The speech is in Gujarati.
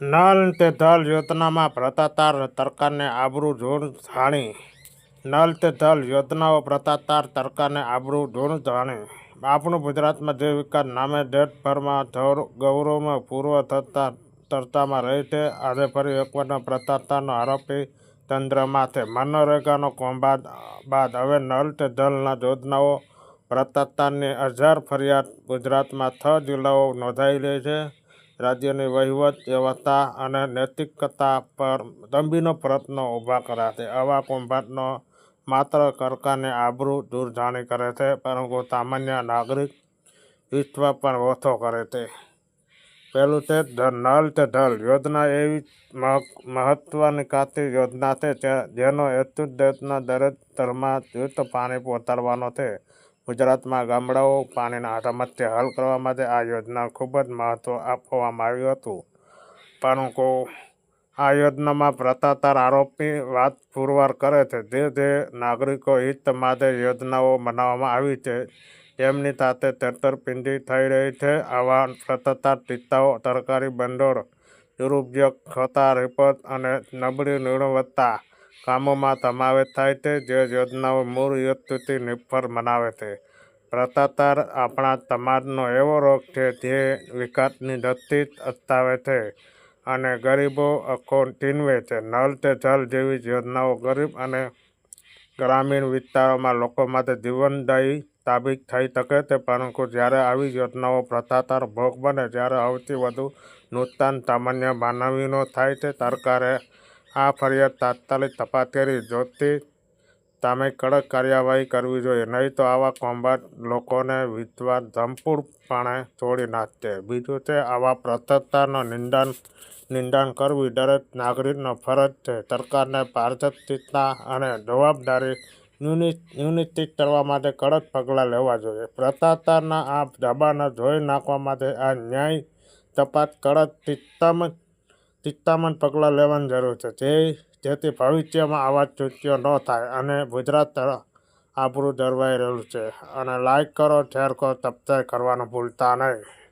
નલ તે ધલ યોજનામાં ભ્રષ્ટાચાર સરકારને આબરૂ ધૂળ જાણી નલ તે ધલ યોજનાઓ ભ્રષ્ટાચાર સરકારને આબરૂ ધૂળ જાણી આપણું ગુજરાતમાં જે વિકાસ નામે દેશભરમાં ગૌરવમાં પૂર્વ થતા ચર્ચામાં રહી છે, આજે ફરી એકવાર ભ્રષ્ટાચારનો આરોપી તંત્રમાં છે મનરેગાનો કૌભાંડ બાદ હવે નલ તે ધલના યોજનાઓ ભ્રષ્ટાચારની હજાર ફરિયાદ ગુજરાતમાં છ જિલ્લાઓ નોંધાઈ રહી છે. રાજ્યની વહીવટ વ્યવસ્થા અને નૈતિકતા પર દંભીનો પ્રયત્ન ઊભા કર્યા છે. આવા કૌભાંડનો માત્ર કરકાને આબરૂ દૂરજાણી કરે છે, પરંતુ સામાન્ય નાગરિક વિશ્વ પણ ઓછો કરે છે. પહેલું છે ધ- નલ તે ઢલ યોજના એવી મહત્વની મહત્વાકાંક્ષી યોજના છે જેનો હેતુ દેશના દરેક ઘરમાં શુદ્ધ પાણી પહોંચાડવાનો છે. ગુજરાતમાં ગામડાઓ પાણીના સમસ્યા હલ કરવા માટે આ યોજના ખૂબ જ મહત્ત્વ આપવામાં આવ્યું હતું. પરંતુ આ યોજનામાં ભ્રષ્ટાચાર આરોપી વાત પુરવાર કરે છે. જે જે નાગરિકો હિત માટે યોજનાઓ બનાવવામાં આવી છે તેમની સાથે છેતરપિંડી થઈ રહી છે. આવા ભ્રષ્ટાચાર ટીતાઓ સરકારી ભંડોળ દુરુપયોગ થતા રિપોર્ટ અને નબળી ગુણવત્તા કામોમાં સમાવેશ થાય છે જે યોજનાઓ મૂળ હેતુથી નિષ્ફળ બનાવે છે ભ્રષ્ટાચાર આપણા સમાજનો એવો રોગ છે જે વિકાસની ગતિ અટકાવે છે અને ગરીબો અખો ચીનવે છે. નલ તે જલ જેવી યોજનાઓ ગરીબ અને ગ્રામીણ વિસ્તારોમાં લોકો માટે જીવનદાયી સાબિત થઈ શકે છે. પરંતુ જ્યારે આવી યોજનાઓ ભ્રષ્ટાચાર ભોગ બને ત્યારે સૌથી વધુ નુકસાન સામાન્ય માનવીનો થાય છે. સરકારે આ ફરિયાદ તાત્કાલિક તપાસ કરી જોતી સામે કડક કાર્યવાહી કરવી જોઈએ. નહીં તો આવા કોમ્બાટ લોકોને વિધવા ધમપૂરપણે છોડી નાખશે. બીજું છે, આવા ભ્રષ્ટાચારનું નિંદન નિંદન કરવી દરેક નાગરિકનો ફરજ છે. સરકારને પારદર્શિતા અને જવાબદારી સુનિશ્ચિત કરવા માટે કડક પગલાં લેવા જોઈએ. પ્રતાતાના આ દબાણને ધોઈ નાખવા માટે આ ન્યાય તપાસ કડક શિસ્તામાં શિસ્તામાં પગલાં લેવાની જરૂર છે. જે જેથી ભવિષ્યમાં આવા ચૂંટણીઓ ન થાય અને ગુજરાત તરફ આબરૂ જળવાઈ રહ્યું છે. અને લાઈક કરો શેર કરો સબસ્ક્રાઈબ કરવાનું ભૂલતા નહીં.